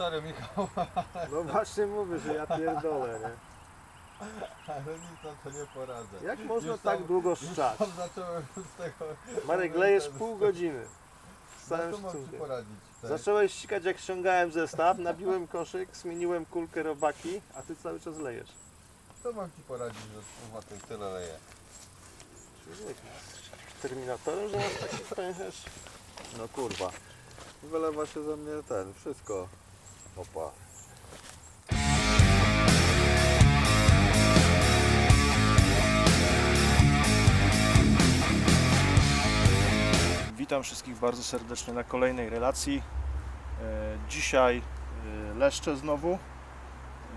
sorry Michał, No właśnie mówię, że ja pierdolę, nie? ale nic na to nie poradzę. Jak można Już tak tam- długo Już szczać? tam zacząłem z tego... Marek, lejesz pół godziny. Z całym mam ci szacunkiem. poradzić. Tak? Zacząłeś ścigać jak ściągałem zestaw, nabiłem koszyk, zmieniłem kulkę robaki, a ty cały czas lejesz. To mam ci poradzić, że kurwa tyle leje. Człowiek, Terminatorem, że masz taki pęcherz? No kurwa. Wylewa się ze mnie ten, wszystko. Opa. Witam wszystkich bardzo serdecznie na kolejnej relacji. E, Dzisiaj e, leszcze znowu.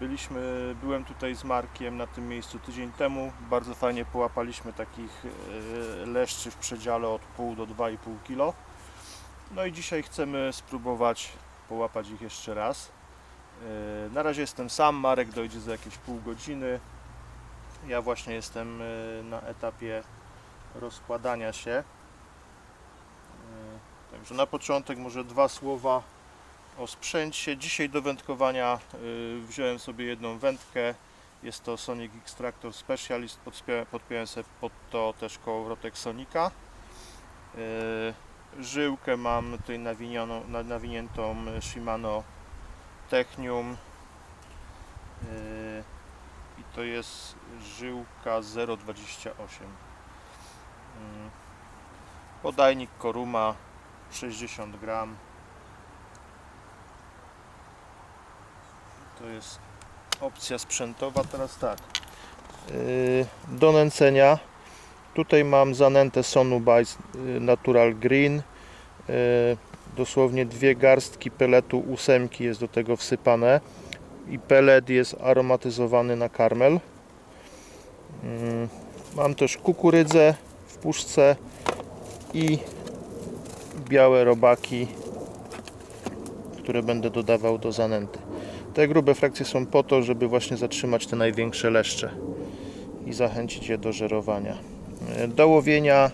Byliśmy, byłem tutaj z Markiem na tym miejscu tydzień temu. Bardzo fajnie połapaliśmy takich e, leszczy w przedziale od pół do 2,5 kg. No i dzisiaj chcemy spróbować połapać ich jeszcze raz. E, Na razie jestem sam, Marek dojdzie za jakieś pół godziny. Ja właśnie jestem e, na etapie rozkładania się. E, Także na początek może dwa słowa o sprzęcie. Dzisiaj do wędkowania wziąłem sobie jedną wędkę. Jest to Sonic Extractor Specialist. Podpiąłem sobie pod to też kołowrotek Sonika. Żyłkę mam tutaj nawinioną, na- nawiniętą Shimano Technium. Y, I to jest żyłka 0,28. Mm. Podajnik Koruma 60 gram. To jest opcja sprzętowa. Teraz tak. Yy, do nęcenia. Tutaj mam zanętę Sonu yy, Natural Green. Yy, dosłownie dwie garstki peletu ósemki jest do tego wsypane. I pelet jest aromatyzowany na karmel. Yy, mam też kukurydzę w puszce i białe robaki, które będę dodawał do zanęty. Te grube frakcje są po to, żeby właśnie zatrzymać te największe leszcze i zachęcić je do żerowania. Do łowienia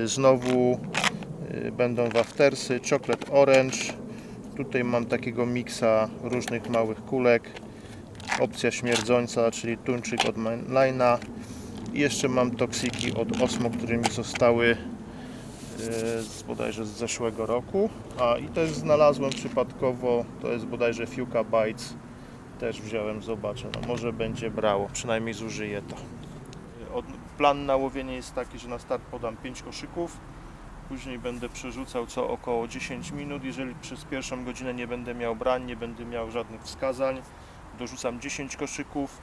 yy, znowu yy, będą waftersy, chocolate orange. Tutaj mam takiego miksa różnych małych kulek. Opcja śmierdząca, czyli tuńczyk od mainline'a. I jeszcze mam toksiki od Osmo, które mi zostały e, z bodajże z zeszłego roku. A i też znalazłem przypadkowo, to jest bodajże Fiuka Bites. Też wziąłem, zobaczę. No może będzie brało, przynajmniej zużyję to. Od, plan na łowienie jest taki, że na start podam 5 koszyków. Później będę przerzucał co około 10 minut. Jeżeli przez pierwszą godzinę nie będę miał brań, nie będę miał żadnych wskazań, dorzucam 10 koszyków.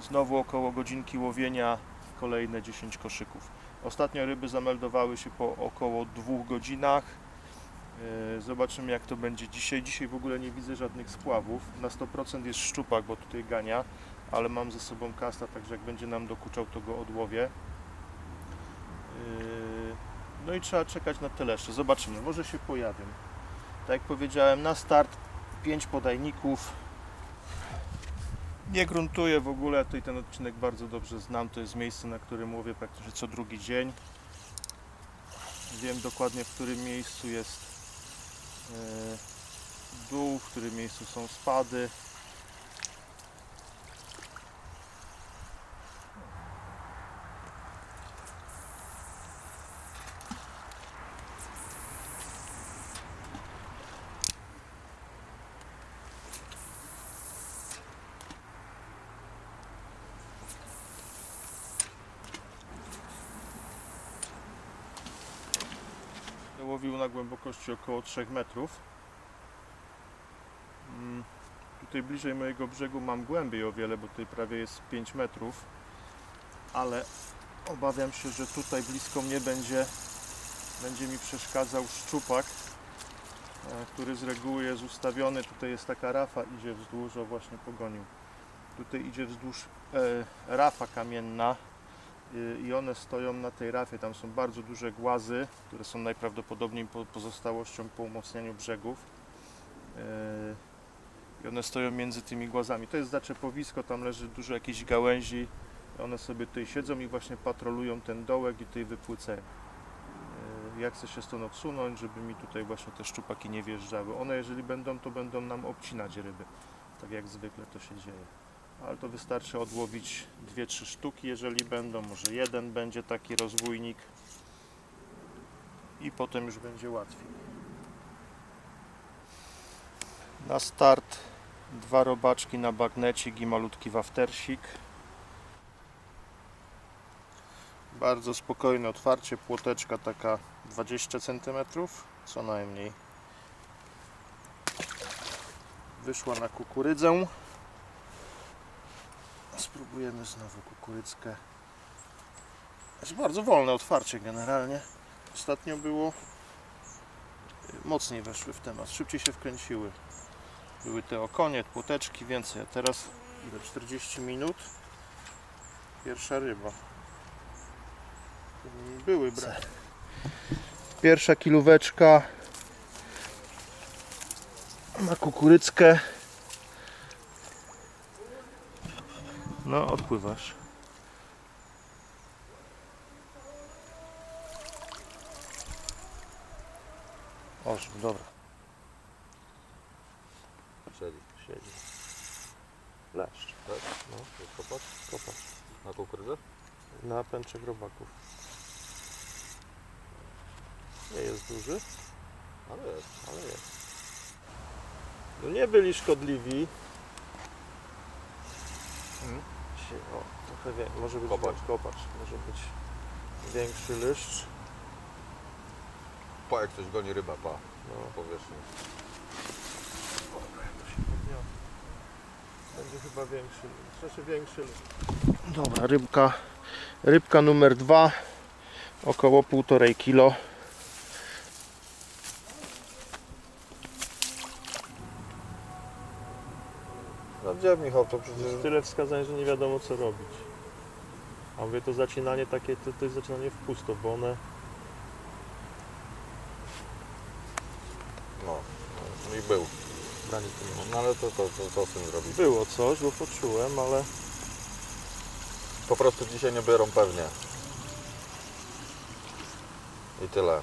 Znowu około godzinki łowienia, kolejne 10 koszyków. Ostatnio ryby zameldowały się po około dwóch godzinach. Yy, Zobaczymy jak to będzie dzisiaj. Dzisiaj w ogóle nie widzę żadnych spławów. Na 100% jest szczupak, bo tutaj gania, ale mam ze sobą kasta, także jak będzie nam dokuczał, to go odłowię. Yy, No i trzeba czekać na tyle jeszcze. Zobaczymy, może się pojawią. Tak jak powiedziałem, na start 5 podajników. Nie gruntuję w ogóle, tutaj ten odcinek bardzo dobrze znam. To jest miejsce, na którym łowię praktycznie co drugi dzień. Wiem dokładnie, w którym miejscu jest e, dół, w którym miejscu są spady. Łowił na głębokości około 3 metrów. Mm, Tutaj bliżej mojego brzegu mam głębiej o wiele, bo tutaj prawie jest 5 metrów, ale obawiam się, że tutaj blisko mnie będzie, będzie mi przeszkadzał szczupak, e, który z reguły jest ustawiony. Tutaj jest taka rafa, idzie wzdłuż, o właśnie pogonił. Tutaj idzie wzdłuż e, rafa kamienna, i one stoją na tej rafie. Tam są bardzo duże głazy, które są najprawdopodobniej po- pozostałością po umocnieniu brzegów. Yy, I one stoją między tymi głazami. To jest zaczepowisko, tam leży dużo jakichś gałęzi. One sobie tutaj siedzą i właśnie patrolują ten dołek i tutaj wypłycają. Yy, Ja chcę się stąd odsunąć, żeby mi tutaj właśnie te szczupaki nie wjeżdżały. One jeżeli będą, to będą nam obcinać ryby. Tak jak zwykle to się dzieje. Ale to wystarczy odłowić 2-3 sztuki, jeżeli będą. Może jeden będzie taki rozbójnik. I potem już będzie łatwiej. Na start dwa robaczki na bagnecik i malutki waftersik. Bardzo spokojne otwarcie, płoteczka taka 20 cm, co najmniej. Wyszła na kukurydzę. Spróbujemy znowu kukurydzkę. Jest bardzo wolne otwarcie generalnie. Ostatnio było mocniej weszły w temat, szybciej się wkręciły. Były te okonie, płoteczki, więcej. A teraz ile? 40 minut. Pierwsza ryba. Były braki. Pierwsza kilóweczka na kukurydzkę. No, odpływasz. Osiem, dobra, Siedzi. siedzi. Leszcz. Tak? No, kopacz? Kopacz. Na kukurydzę? Na pęczek robaków. Nie jest duży, Ale jest. ale jest. No nie byli szkodliwi. Mhm. O, trochę wie, może być Kopacz. kopacz, może być większy liszcz. Pa, jak coś goni ryba, pa. No, powierzchni. to się podniosło. Będzie chyba większy, znaczy większy. Dobra, rybka, rybka numer dwa, około 1,5 kilo. No gdzie Michał, to przecież... Jest tyle wskazań, że nie wiadomo co robić. A mówię, to zacinanie takie, to, to jest zacinanie w pusto, bo one No, no i był. nie No ale to, to, to, to z tym zrobić. Było coś, bo poczułem, ale Po prostu dzisiaj nie biorą pewnie. I tyle.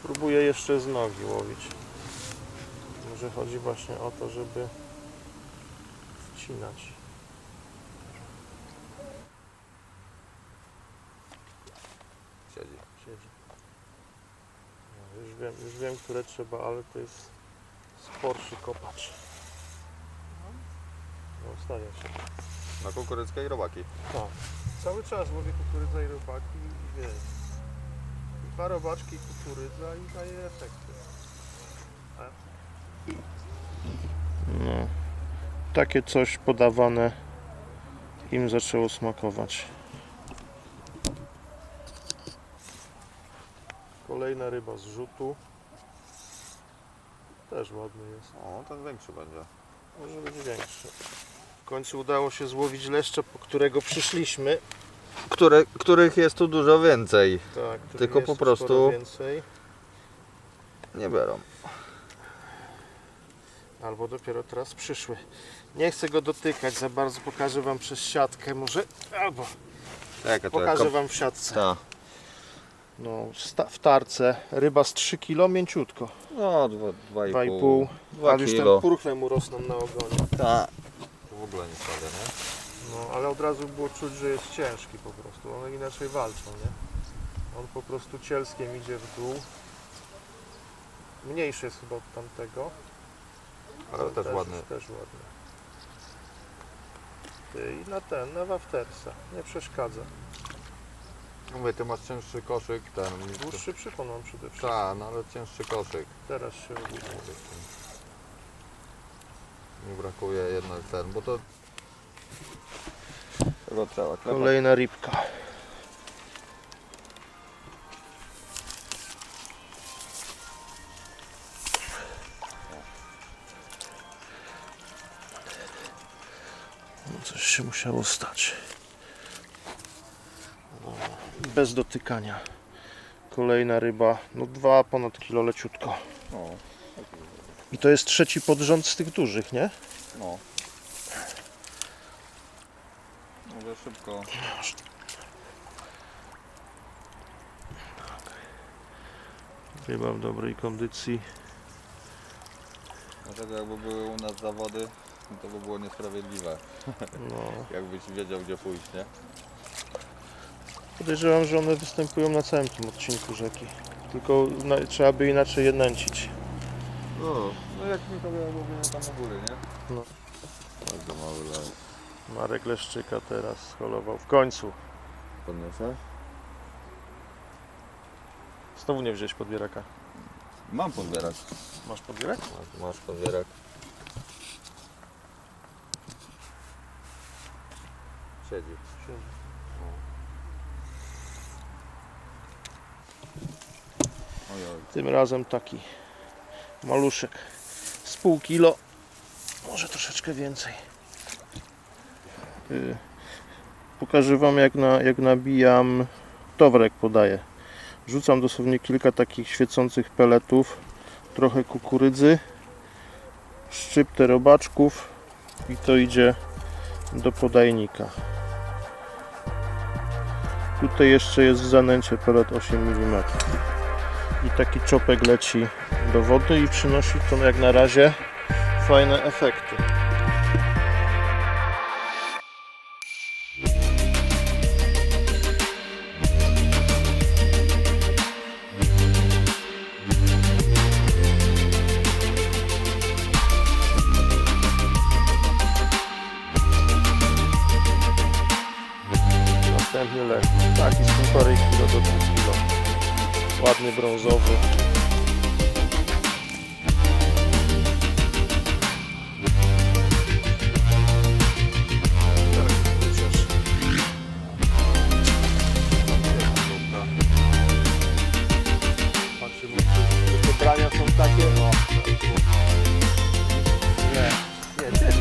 spróbuję jeszcze z nogi łowić. Może chodzi właśnie o to, żeby wcinać. Siedzi. Siedzi. No, już, wiem, już wiem, które trzeba, ale to jest sporszy kopacz. No, stawia się. Na kukurydzkę i robaki. Tak. Cały czas łowię kukurydza i robaki i wiesz. Dwa robaczki i kukurydza i daje efekty. No. Takie coś podawane im zaczęło smakować. Kolejna ryba z rzutu. Też ładny jest. O, ten większy będzie. Może być większy. W końcu udało się złowić leszcze, po którego przyszliśmy. Które, których jest tu dużo więcej. Tak, Tylko po prostu- więcej. Nie biorą. Albo dopiero teraz przyszły. Nie chcę go dotykać za bardzo, pokażę wam przez siatkę może. Albo to pokażę wam w siatce. Ta. No, w tarce ryba z 3 kg mięciutko. No, dwa, dwa i 2,5. pół. Dwa Ale już ten purchle mu rosną na ogonie. Ta. W ogóle nie stawia, nie? No, ale od razu było czuć, że jest ciężki po prostu. One inaczej walczą, nie? On po prostu cielskiem idzie w dół. Mniejszy jest chyba od tamtego. Ale też ładny. Też ładny. Ty, I na ten, na waftersa. Nie przeszkadza. Mówię, ty masz cięższy koszyk, ten... Dłuższy przypon mam przede wszystkim. Ta, no ale cięższy koszyk. Teraz się obudził. Mi brakuje jednak ten, bo to... Trzeba klepać. Kolejna rybka. Się musiało stać. O, Bez dotykania. Kolejna ryba, no dwa ponad kilo leciutko. No, I to jest trzeci pod rząd z tych dużych, nie? no. Mówię szybko. Chyba w dobrej kondycji. Dlatego jakby były u nas zawody, no to by było niesprawiedliwe. No. Jakbyś wiedział gdzie pójść, nie? Podejrzewam, że one występują na całym tym odcinku rzeki. Tylko na, trzeba by inaczej je nęcić. No, no jak mi to mówimy tam u góry, nie? No. Bardzo mały las. Marek Leszczyka teraz scholował. W końcu. Podniosę? Znowu nie wziąłeś podbieraka. Mam podbierak. Masz podbierak? Masz, masz podbierak. Siedzi. Tym razem taki maluszek z pół kilo, może troszeczkę więcej. Y, Pokażę Wam jak, na, jak nabijam towrek podaję. Rzucam dosłownie kilka takich świecących peletów, trochę kukurydzy, szczyptę robaczków i to idzie do podajnika. Tutaj jeszcze jest zanęcie pelet 8 mm i taki czopek leci do wody i przynosi to jak na razie fajne efekty. Brązowy. Patrzymy, czy te brania są takie. O. Nie, nie.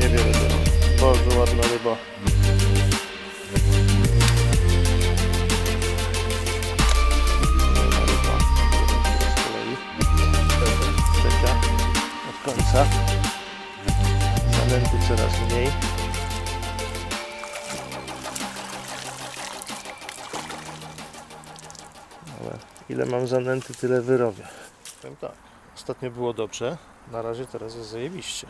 Niewiele tego. Bardzo ładna ryba. Końca. Zanęty coraz mniej. Ale ile mam zanęty, tyle wyrobię. Powiem tak. Ostatnio było dobrze. Na razie teraz jest zajebiście.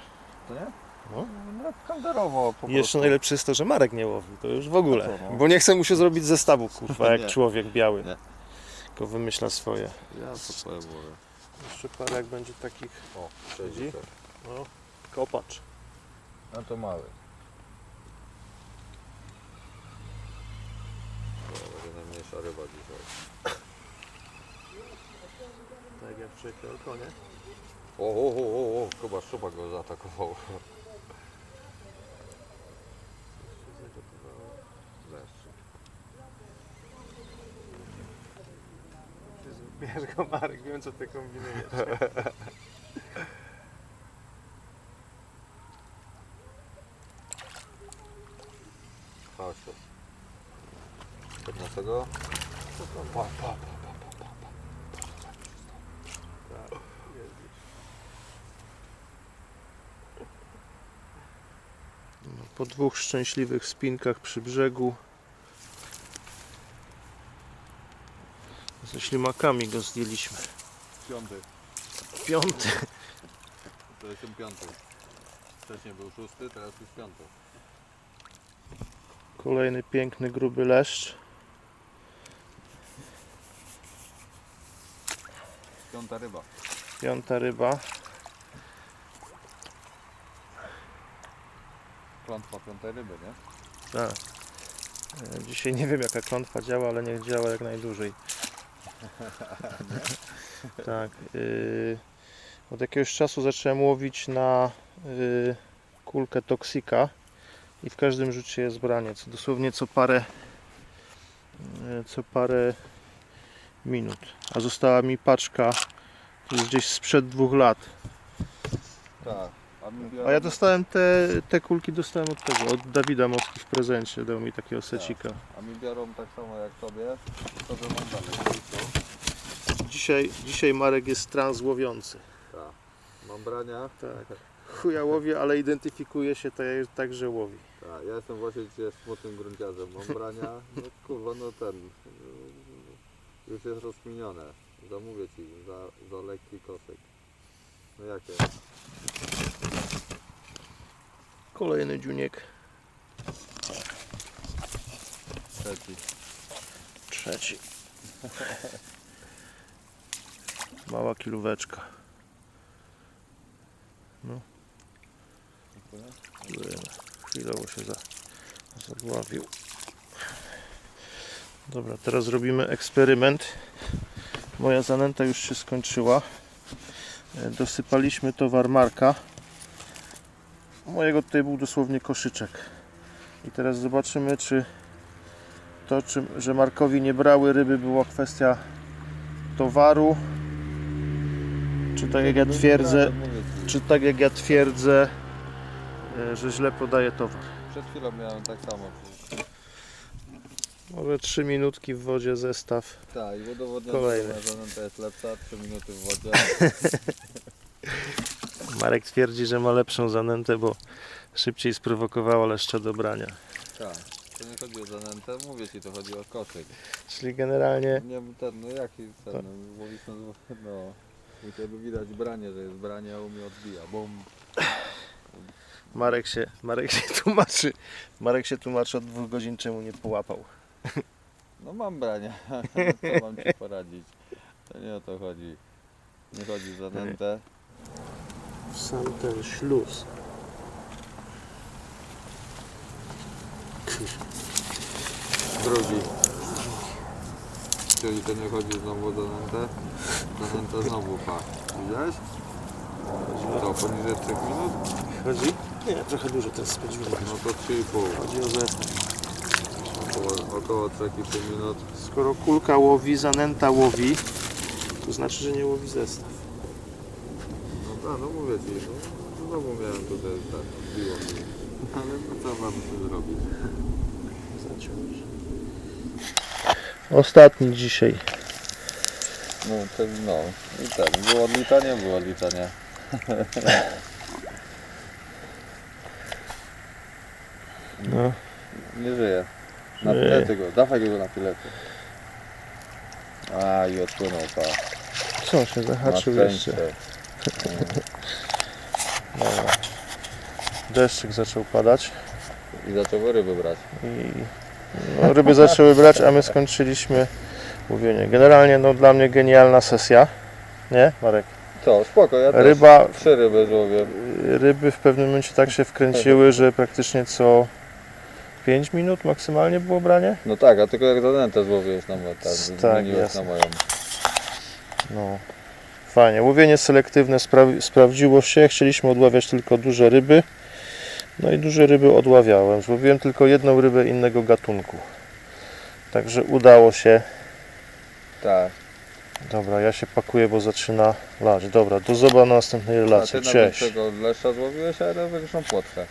To nie? No. No kanderowo po I jeszcze najlepsze jest to, że Marek nie łowi. To już w ogóle. No co, no? Bo nie chce mu się zrobić zestawu, kurwa, jak Nie. człowiek biały. Nie. Tylko wymyśla swoje. Ja to twoje mówię. Jeszcze parę jak będzie takich O, Siedzi? no, kopacz. No to mały. To będzie najmniejsza ryba dzisiaj. Tak jak wczoraj konie. O, o, o, o, o, chyba szuba go zaatakował. Bierz go Marek, wiem co ty kombinujesz. Chodź tu. Podniosę go. Pa, pa, pa, pa, pa, pa. Tak, Po dwóch szczęśliwych spinkach przy brzegu ślimakami go zdjęliśmy. Piąty. Piąty. To jestem piąty. Wcześniej był szósty, teraz już piąty. Kolejny piękny, gruby leszcz. Piąta ryba. Piąta ryba. Klątwa piątej ryby, nie? Tak. E, Dzisiaj nie wiem jaka klątwa działa, ale niech działa jak najdłużej. tak. y, od jakiegoś czasu zacząłem łowić na y, kulkę toksika i w każdym rzucie jest braniec. Dosłownie co parę y, co parę minut. A została mi paczka gdzieś sprzed dwóch lat. Tak. A, ja dostałem te, te kulki dostałem od tego, od Dawida Moski w prezencie, dał mi takiego secika. a mi biorą tak samo jak tobie, to że mam dalej. Dzisiaj, dzisiaj Marek jest transłowiący. Tak. Mam brania. Tak. Chuja łowi, ale identyfikuje się tak, tak że łowi. Tak, ja jestem właśnie dzisiaj smutnym grunciarzem. Mam brania. No kurwa, no ten. Już jest rozkminione. Zamówię ci za, za lekki koszyk. No jakie? Kolejny dziuniek. Trzeci. Trzeci. Mała kilóweczka. No. Dziękujemy. Chwilowo się za, zadławił. Dobra, teraz robimy eksperyment. Moja zanęta już się skończyła. E, Dosypaliśmy towar Marka. Mojego tutaj był dosłownie koszyczek. I teraz zobaczymy, czy to, czy, że Markowi nie brały ryby, była kwestia towaru. Czy tak jak ja twierdzę, czy tak jak ja twierdzę, e, że źle podaje towar. Przed chwilą miałem tak samo. Może 3 minutki w wodzie zestaw. Tak, i udowodniono, Kolejny. zanęta jest lepsza. 3 minuty w wodzie. Marek twierdzi, że ma lepszą zanętę, bo szybciej sprowokowała leszcze do brania. Tak. To nie chodzi o zanętę, mówię ci, to chodzi o koszyk. Czyli generalnie Nie, ten, no jaki ten, no, łowisz na zło- no. I wtedy widać branie, że jest branie, a u mnie odbija. Bum. Marek się, Marek się tłumaczy. Marek się tłumaczy od dwóch godzin, czemu nie połapał. No mam brania, co mam ci poradzić? To nie o to chodzi. Nie chodzi o zanętę. Sam ten śluz. Drugi. Czyli to nie chodzi znowu o zanętę. Zanęta znowu pa. Widziałeś? To poniżej 3 minut? Chodzi? Nie, trochę dużo teraz spędziłem. No to 3,5. Chodzi o zestaw. Około, około 3,5 minut. Skoro kulka łowi, zanęta łowi, to znaczy, że nie łowi zestaw. No tak, no mówię ci, no znowu miałem tutaj tak, biło mnie. Ale no co mam tu zrobić? Zaciąć. Ostatni dzisiaj. No ten, no i ten, było odliczanie, było odliczanie. No. Nie żyje. Na pilety go, dawaj go na pilety. A i odpłynął pa. Co się zahaczył jeszcze? szczęście. Dobra. Deszczyk zaczął padać I zaczął ryby brać. i no, ryby zaczęły brać, a my skończyliśmy łowienie. Generalnie no, dla mnie genialna sesja. Nie, Marek? Co, spoko, ja też Ryba, trzy ryby złowię. ryby w pewnym momencie tak się wkręciły, że praktycznie co 5 minut maksymalnie było branie. No tak, a tylko jak zanętę złowiłeś na moją, tak, Tak, na moją. No, fajnie. Łowienie selektywne spra- sprawdziło się. Chcieliśmy odławiać tylko duże ryby. No i duże ryby odławiałem. Złowiłem tylko jedną rybę innego gatunku. Także udało się. Tak. Dobra, ja się pakuję, bo zaczyna lać. Dobra, do zoba na następnej A ty relacji. na Cześć. większego leszcza złowiłeś, a ja większą płotkę.